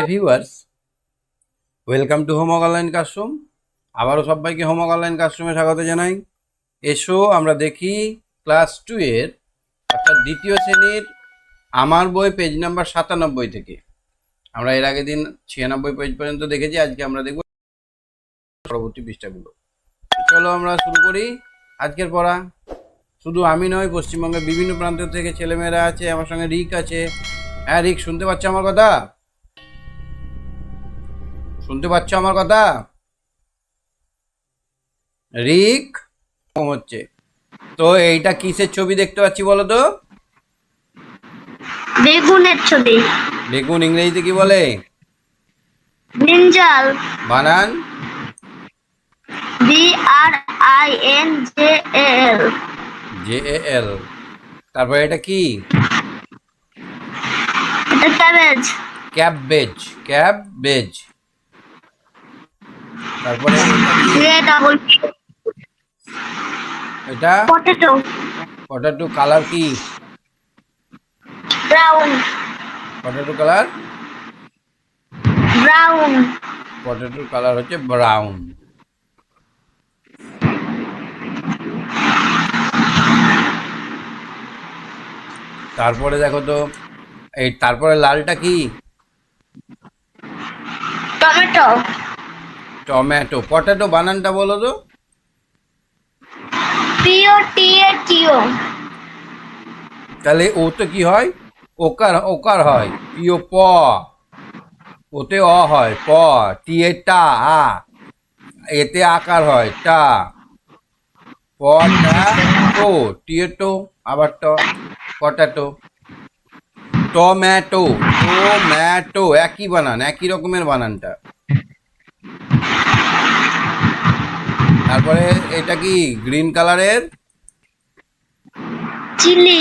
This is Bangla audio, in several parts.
Hi viewers welcome to homework online classroom আবারও সবাইকে হোমওয়ার্ক অনলাইন ক্লাসরুমে স্বাগত জানাই। এসো, আমরা দেখি ক্লাস টু এর, অর্থাৎ দ্বিতীয় শ্রেণির আমার বই পেজ নাম্বার সাতানব্বই থেকে। আমরা এর আগের দিন ছিয়ানব্বই পেজ পর্যন্ত দেখেছি, আজকে আমরা দেখব পরবর্তী পৃষ্ঠাগুলো। চলো আমরা শুরু করি আজকের পড়া। শুধু আমি নয়, পশ্চিমবঙ্গের বিভিন্ন প্রান্ত থেকে ছেলেমেয়েরা আছে, আমার সঙ্গে রিক আছে। হ্যাঁ রিক, শুনতে পাচ্ছ আমার কথা? শুনতে পাচ্ছ আমার কথা? রিক? হচ্ছে। তো এইটা কিসের ছবি দেখতে পাচ্ছি বলো তো? বেগুনের ছবি। বেগুন ইংরেজিতে কি বলে? ব্রিঞ্জাল। বানান। B R I N J L. J A L. তারপরে এটা কি? এটা ক্যাবেজ। ক্যাববেজ ক্যাববেজ তারপরে এটা পটেটো পটাটো কালার কি? ব্রাউন পটাটো কালার ব্রাউন পটেটোর কালার হচ্ছে ব্রাউন তারপরে দেখো তো এই তারপরে লালটা কি? টমেটো টমেটো পটেটো বানানটা বলো তো। পিও টি এ টিও তাহলে ও তো কি হয়? ওকার ওকার হয়। পিও প। ওতে অ হয় প। টি এ টা আ। এতে আকার হয় টা। প টা টো টি এ টো আবার ট পটাটো। টমেটো টমেটো একই বানান একই রকমের বানানটা। তারপরে এটা কি গ্রিন কালারের? Chilli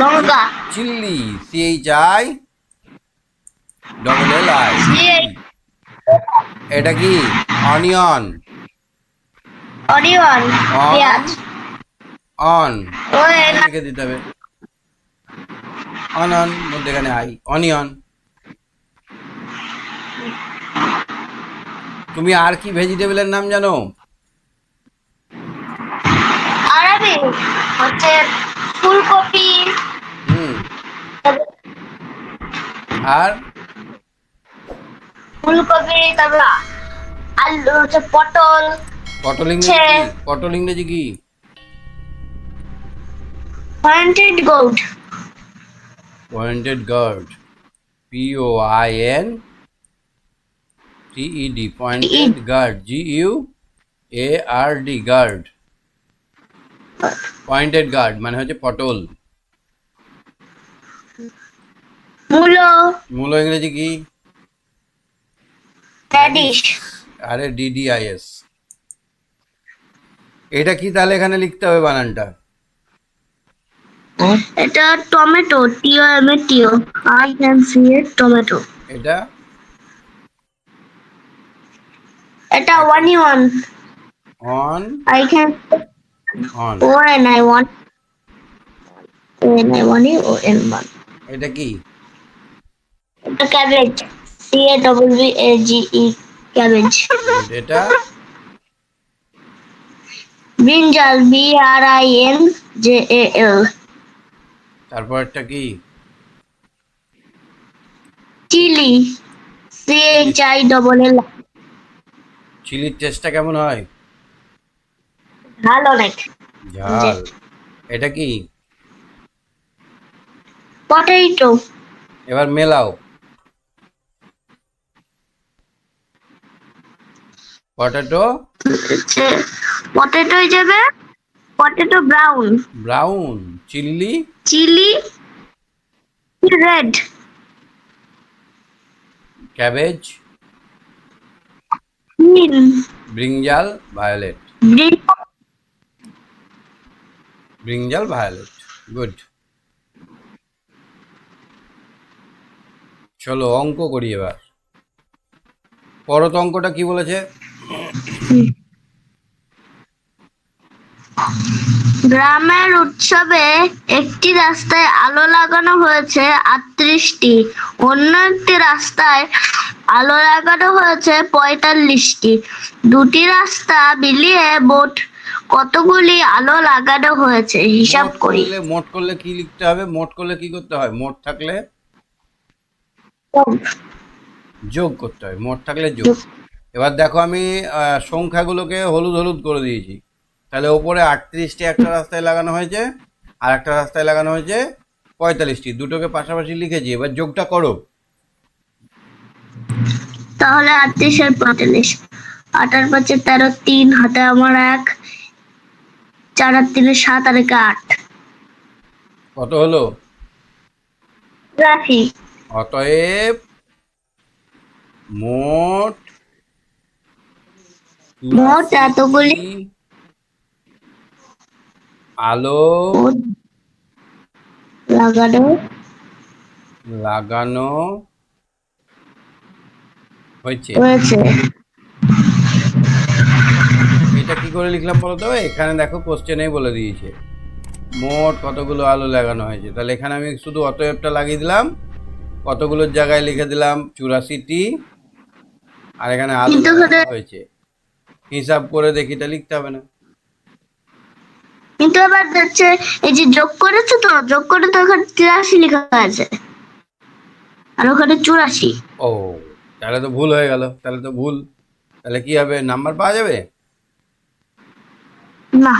Lanka. Chilli C H I double L I এটা কি অনিয়ন অনিয়ন পেঁয়াজ। অন লিখে দিতে হবে। অনন মধ্যেখানে আই অনিয়ন তুমি আর কি ভেজিটেবলের নাম জানো? হচ্ছে ফুলকপি। হুম। আর? ফুলকপি তারপর আলু হচ্ছে পটল পটল ইংরেজি পটল ইংরেজি কি? Pointed gourd pointed gourd P O I N T E D pointed gourd G U A R D gourd pointed gourd মানে হচ্ছে পটল। মূলো। মূল ইংরেজি কি? র্যাডিশ আরে ডিডিআইএস এটা কি তাহলে এখানে লিখতে হবে বানানটা? এটা tomato T O M A T O I can see a tomato. এটা? এটা onion on I can on O N I want O N I one O N one এটা কি? এটা cabbage C A double B A G E cabbage এটা? Brinjal B R I N J A L তারপর একটা কি? Chilli C H I double L চিলির টেস্টটা কেমন হয়? ভালো অনেক ঝাল। এটা কি? পটেটো এবার মেলাও। পটেটো পটেটো হিসেবে potato brown brown chilli chilli red cabbage brinjal violet brinjal violet good চলো অঙ্ক করি এবার। পরত অঙ্কটা কি বলেছে? গ্রামের উৎসবে একটি রাস্তায় আলো লাগানো হয়েছে আটত্রিশটি। অন্য একটি রাস্তায় আলো লাগানো হয়েছে পঁয়তাল্লিশটি। দুটি রাস্তা মিলিয়ে মোট কতগুলি আলো লাগানো হয়েছে? হিসাব করি। মোট করলে কি লিখতে হবে? মোট করলে কি করতে হয়? মোট থাকলে যোগ। করতে হয়। মোট থাকলে যোগ। এবার দেখো আমি আহ, সংখ্যাগুলোকে হলুদ হলুদ করে দিয়েছি। তাহলে ওপরে আটত্রিশটি একটা রাস্তায় লাগানো হয়েছে আর একটা রাস্তায় লাগানো হয়েছে পঁয়তাল্লিশটি। দুটোকে পাশাপাশি লিখেছি। এবার যোগটা করো। তাহলে আটত্রিশ আর পঁয়তাল্লিশ। আটার পাঁচে তেরো তিন হাতে আমার এক চার আর তিনে সাত আর একে আট। কত হলো? রাখি অতএব মোট মোট এতগুলি আলো লাগানো লাগানো হয়েছে। এটা কি করে লিখলাম বলো তো? এখানে দেখো কোশ্চেনেই বলে দিয়েছে। মোট কতগুলো আলো লাগানো হয়েছে? তাহলে এখানে আমি শুধু অতএবটা লাগিয়ে দিলাম। কতগুলোর জায়গায় লিখে দিলাম? চুরাশিটি। আর এখানে আলো হয়েছে। হিসাব করে দেখি এটা লিখতে হবে না। কিন্তু এবার হচ্ছে এই যে যোগ করেছে তো যোগ করে তো ওখানে তিরাশি লেখা আছে। আর ওখানে চুরাশি। ও। তাহলে তো ভুল হয়ে গেল তাহলে তো ভুল। তাহলে কি হবে? নাম্বার পাওয়া যাবে? না।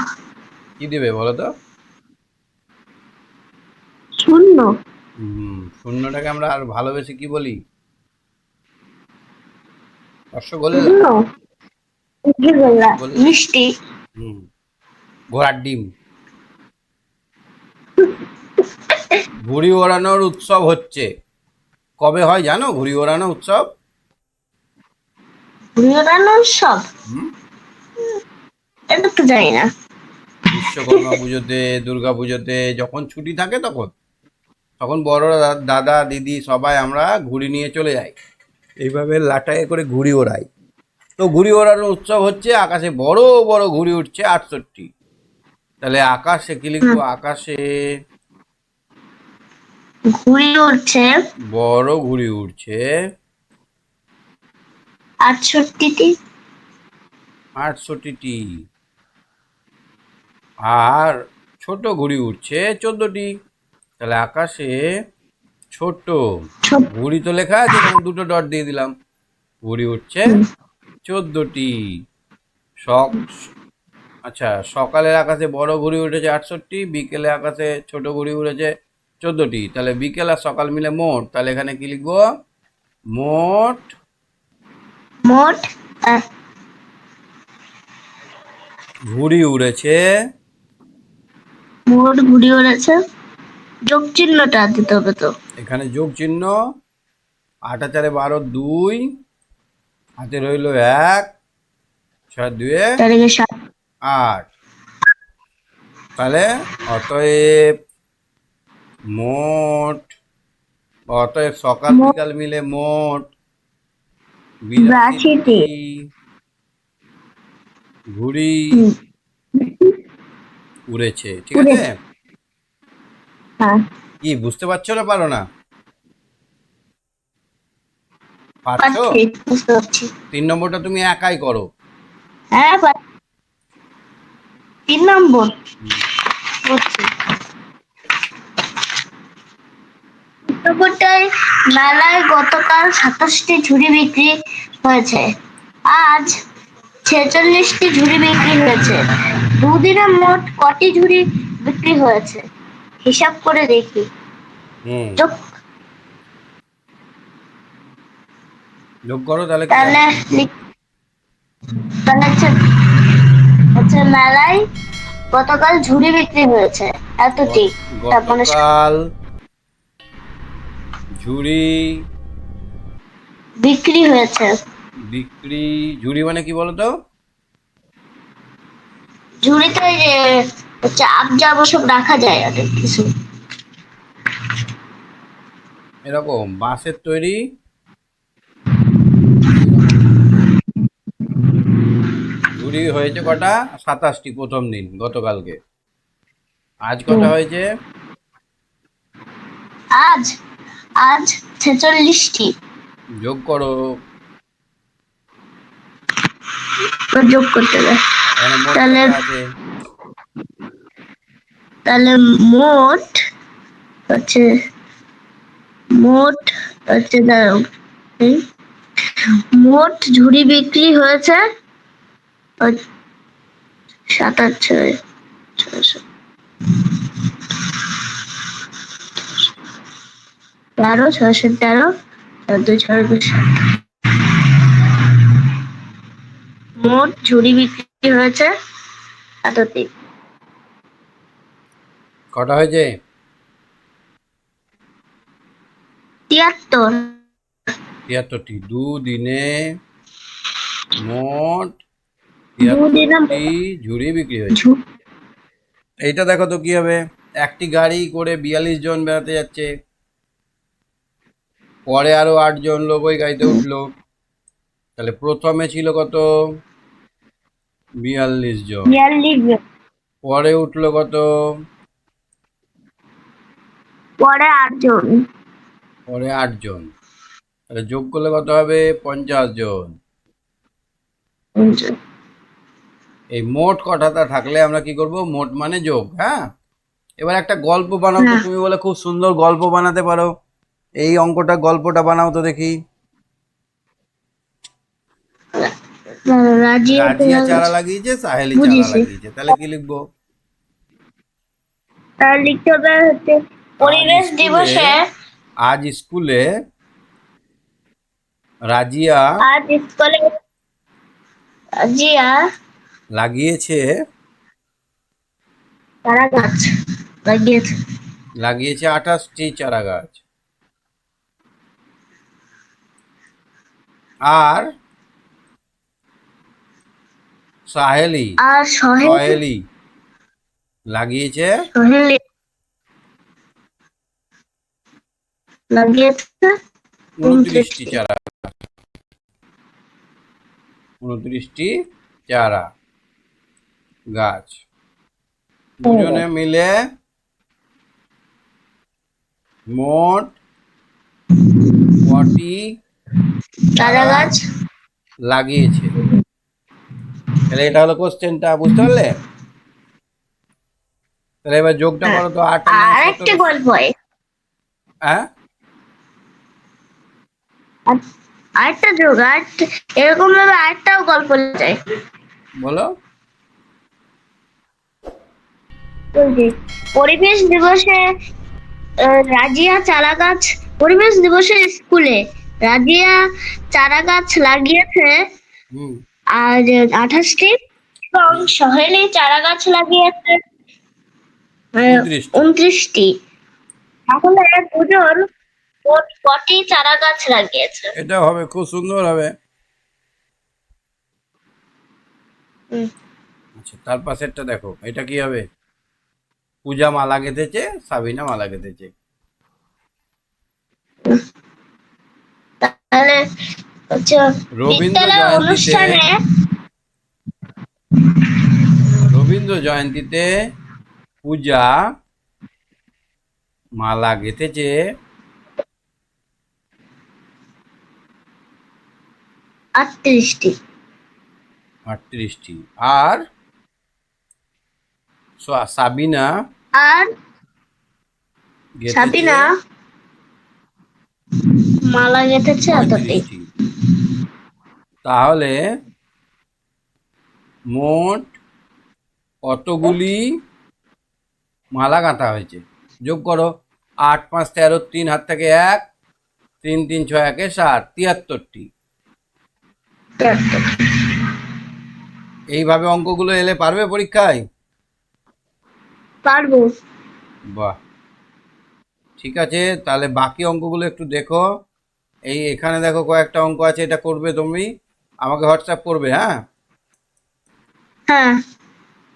কি দিবে বলো তো? শূন্য। হুম, শূন্যটাকে আমরা আর ভালোবেসে কি বলি? রসগোল্লা মিষ্টি। হুম ঘোড়ার ডিম। ঘুড়ি ওড়ানোর উৎসব হচ্ছে। কবে হয় জানো? ঘুড়ি ওড়ানো উৎসব? ঘুরানো সব? এটা তো জানি না। বিশ্বকর্মা পুজোতে দুর্গা পুজোতে যখন ছুটি থাকে তখন তখন বড়রা দাদা দিদি সবাই আমরা ঘুড়ি নিয়ে চলে যাই। এইভাবে লাটায়ে করে ঘুড়ি ওড়াই। তো ঘুড়ি ওড়ানোর উৎসব হচ্ছে আকাশে বড় বড় ঘুড়ি উঠছে আটষট্টি। তাহলে আকাশে কি লিখব? আকাশে ঘুড়ি উঠছে। বড় ঘুড়ি উঠছে। আটষট্টিটি। আটষট্টিটি। আর ছোট ঘুড়ি উঠছে চোদ্দটি। তাহলে আকাশে ছোট। ঘুড়ি তো লেখা আছে দুটো ডট দিয়ে দিলাম। ঘুড়ি উঠছে চোদ্দটি। সক আচ্ছা সকালের আকাশে বড় ঘুড়ি উঠেছে আটষট্টি বিকেলে আকাশে ছোট ঘুড়ি উঠেছে চোদ্দটি। তাহলে বিকেল আর সকাল মিলে মোট তাহলে এখানে কি লিখব? মোট মোট ঘুড়ি উড়েছে। মোট ঘুড়ি উড়েছে। যোগ চিহ্নটা দিতে হবে তো। এখানে যোগ চিহ্ন। আট চারে বারো দুই। হাতে রইল এক ছয় দুয়ে আট। তাহলে অতএব মোট অতএব সকাল বিকাল মিলে মোট বিরাশিটি। ঘুড়ি উড়েছে ঠিক আছে? হ্যাঁ। কি বুঝতে পারছ না পারো না? পারছ? তিন নম্বরটা তুমি একাই করো। হ্যাঁ তিন নম্বর। করছি। পুস্তকটায় মেলায় গতকাল সাতাশটি ঝুড়ি বিক্রি হয়েছে। আজ ছেচল্লিশটি ঝুড়ি বিক্রি হয়েছে। দুদিনে মোট কটি ঝুড়ি বিক্রি হয়েছে? হিসাব করে দেখি। যোগ করো তাহলে তাহলে হচ্ছে মেলায় গতকাল ঝুড়ি বিক্রি হয়েছে। এতটি। তারপরে ঝুড়ি। বিক্রি হয়েছে। বিক্রি ঝুড়ি মানে কি বলো তো ঝুড়িতে ওই যে হচ্ছে আবজাব সব রাখা যায় অনেক কিছু। এরকম বাঁশের তৈরি। ঝুড়ি হয়েছে কটা? সাতাশটি প্রথম দিন গতকালকে। আজ কটা হয়েছে? আজ? আজ ছেচল্লিশটি। যোগ করো। যোগ করতে হবে মোট তাহলে- তাহলে মোট হচ্ছে মোট হচ্ছে দাঁড়াও মোট ঝুড়ি বিক্রি হয়েছে ও- সাতাশ ছয় ছয়শো। তেরো ছয়শো তেরো চোদ্দ চোদ্দ মোট ঝুড়ি বিক্রি হয়েছে সাতটি। কটা হয়েছে? তিয়াত্তর। তিয়াত্তরটি। দুদিনে মোট তিয়াত্তরটি ঝুড়ি বিক্রি হয়েছে। এইটা দেখো তো কি হবে। একটি গাড়ি করে বিয়াল্লিশ জন বেড়াতে যাচ্ছে। পরে আরও আটজন লোক ওই গাড়িতে উঠল। তাহলে প্রথমে ছিল কত? বিয়াল্লিশ জন। জন। পরে উঠল কত? পরে আটজন। পরে আটজন। তাহলে যোগ করলে কত হবে? পঞ্চাশ জন। এই মোট কথাটা থাকলে আমরা কি করব? মোট মানে যোগ হ্যাঁ? এবার একটা গল্প বানাবো হ্যাঁ। তুমি বলে খুব সুন্দর গল্প বানাতে পারো। এই অঙ্কটা গল্পটা বানাও তো দেখি। রাজিয়া রাজিয়া চারা লাগিয়েছে সাহেলি চারা লাগিয়েছে। তাহলে কি লিখব? তার লিখতে হবে হচ্ছে পরিবেশ দিবসে। আজ স্কুলে রাজিয়া আজ স্কুলে রাজিয়া লাগিয়েছে। চারা গাছ লাগিয়েছে। লাগিয়েছে আঠাশটি চারা গাছ আর সাহেলি আর সহেল? লাগিয়েছে। সহেলি। লাগিয়েছে? উনত্রিশটি চারা। উনত্রিশটি চারা গাছ। দুজনে মিলে মোট কটি চারা গাছ লাগিয়েছে। তাহলে এটা হলো কোশ্চেনটা বুঝতে পারলে? তাহলে এবার যোগটা করো তো আট আর একটা গল্প হয়। হ্যাঁ? আর- আরেকটা যোগ আর এরকম ভাবে আরেকটাও গল্প যায়। বলো। পরিবেশ দিবসে রাজিয়া চারা গাছ পরিবেশ দিবসে স্কুলে রাজিয়া চারা গাছ লাগিয়েছে আর আঠাশটি এবং সহেলি চারা গাছ লাগিয়েছে উনত্রিশটি। তাহলে দুজন মোট কটি চারা গাছ লাগিয়েছে? এটা হবে খুব সুন্দর হবে। আচ্ছা তার পাশেরটা দেখো এটা কি হবে? পূজা মালা গেঁথেছে সাবিনা মালা গেঁথেছে। রবীন্দ্র জয়ন্তীতে- রবীন্দ্র জয়ন্তীতে পূজা মালা গেঁথেছে। আটত্রিশটি। আটত্রিশটি। আর সাবিনা আর সাবিনা মালা গেঁথেছে এতটি 35টি। তাহলে মোট কতগুলি মালা গাঁথা হয়েছে? যোগ করো আট পাঁচ তেরো তিন হাত থেকে এক তিন তিন ছয় একে সাত তিয়াত্তরটি। এইভাবে অঙ্কগুলো এলে পারবে পরীক্ষায়? পারব। বাহ। ঠিক আছে তাহলে বাকি অঙ্কগুলো একটু দেখো। এই এখানে দেখো কয়েকটা অঙ্ক আছে এটা করবে তুমি। আমাকে হোয়াটসঅ্যাপ করবে হ্যাঁ? হ্যাঁ।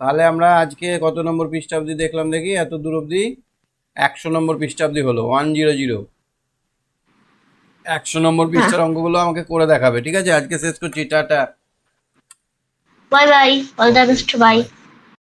তাহলে আমরা আজকে কত নম্বর পৃষ্ঠা অবধি দেখলাম দেখি? এত দূর অবধি একশো নম্বর পৃষ্ঠা অবধি হলো ওয়ান জিরো জিরো একশো নম্বর পৃষ্ঠার অঙ্কগুলো আমাকে করে দেখাবে ঠিক আছে? আজকে শেষ করছি tata. Bye bye all the best bye